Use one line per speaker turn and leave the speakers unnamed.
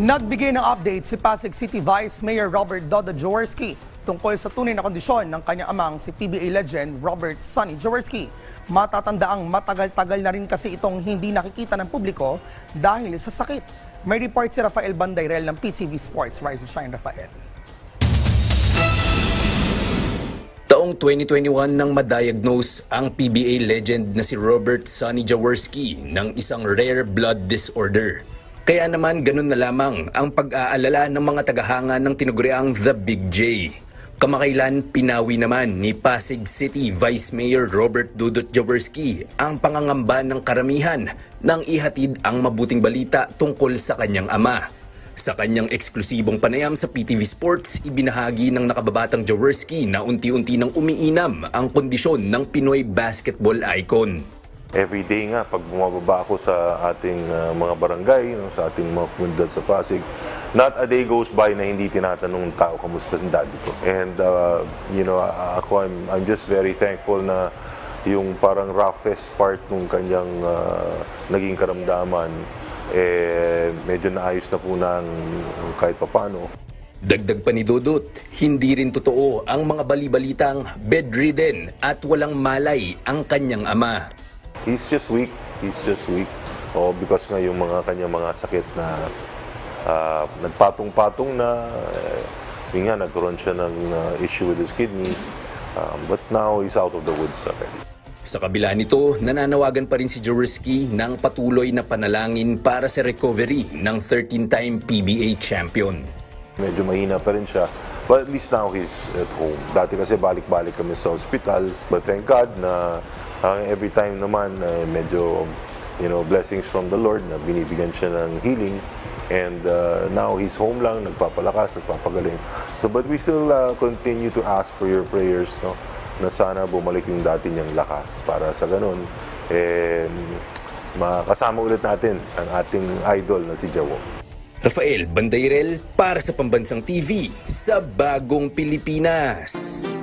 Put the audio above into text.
Nagbigay ng update si Pasig City Vice Mayor Robert Dodo Jaworski tungkol sa tunay na kondisyon ng kanyang amang si PBA legend Robert Sonny Jaworski. Matatandaang matagal-tagal na rin kasi itong hindi nakikita ng publiko dahil sa sakit. May report si Rafael Bandayrel ng PTV Sports. Rise and Shine, Rafael.
Taong 2021 nang madiagnose ang PBA legend na si Robert Sonny Jaworski ng isang rare blood disorder. Kaya naman ganun na lamang ang pag-aalala ng mga tagahanga ng tinuguriang The Big J. Kamakailan pinawi naman ni Pasig City Vice Mayor Robert Dudut Jaworski ang pangangamba ng karamihan nang ihatid ang mabuting balita tungkol sa kanyang ama. Sa kanyang eksklusibong panayam sa PTV Sports, ibinahagi ng nakababatang Jaworski na unti-unti nang umiinam ang kondisyon ng Pinoy basketball icon.
Every day nga, pag bumababa ako sa ating uh, mga barangay, sa ating mga komunidad sa Pasig, not a day goes by na hindi tinatanong ng tao, kamusta si daddy ko? And, uh, you know, ako, I'm, I'm just very thankful na yung parang roughest part ng kanyang uh, naging karamdaman, eh, medyo naayos na po ng kahit papano.
Dagdag pa ni Dudut, hindi rin totoo ang mga balibalitang bedridden at walang malay ang kanyang ama.
He's just weak. He's just weak. Oh, because nga yung mga kanyang mga sakit na ah, nagpatong-patong na eh, yun nga nagkaroon siya ng ah, issue with his kidney. Um, but now he's out of the woods already.
Sa kabila nito, nananawagan pa rin si Jaworski ng patuloy na panalangin para sa recovery ng 13-time PBA champion.
Medyo mahina pa rin siya. But at least now he's at home. Dati kasi balik-balik kami sa hospital. But thank God na ah, every time naman eh, medyo you know, blessings from the Lord na binibigyan siya ng healing. And uh, now he's home lang, nagpapalakas, nagpapagaling. So but we still uh, continue to ask for your prayers no na sana bumalik yung dati niyang lakas para sa ganun eh makasama ulit natin ang ating idol na si Jawo.
Rafael Bandayrel para sa Pambansang TV sa Bagong Pilipinas.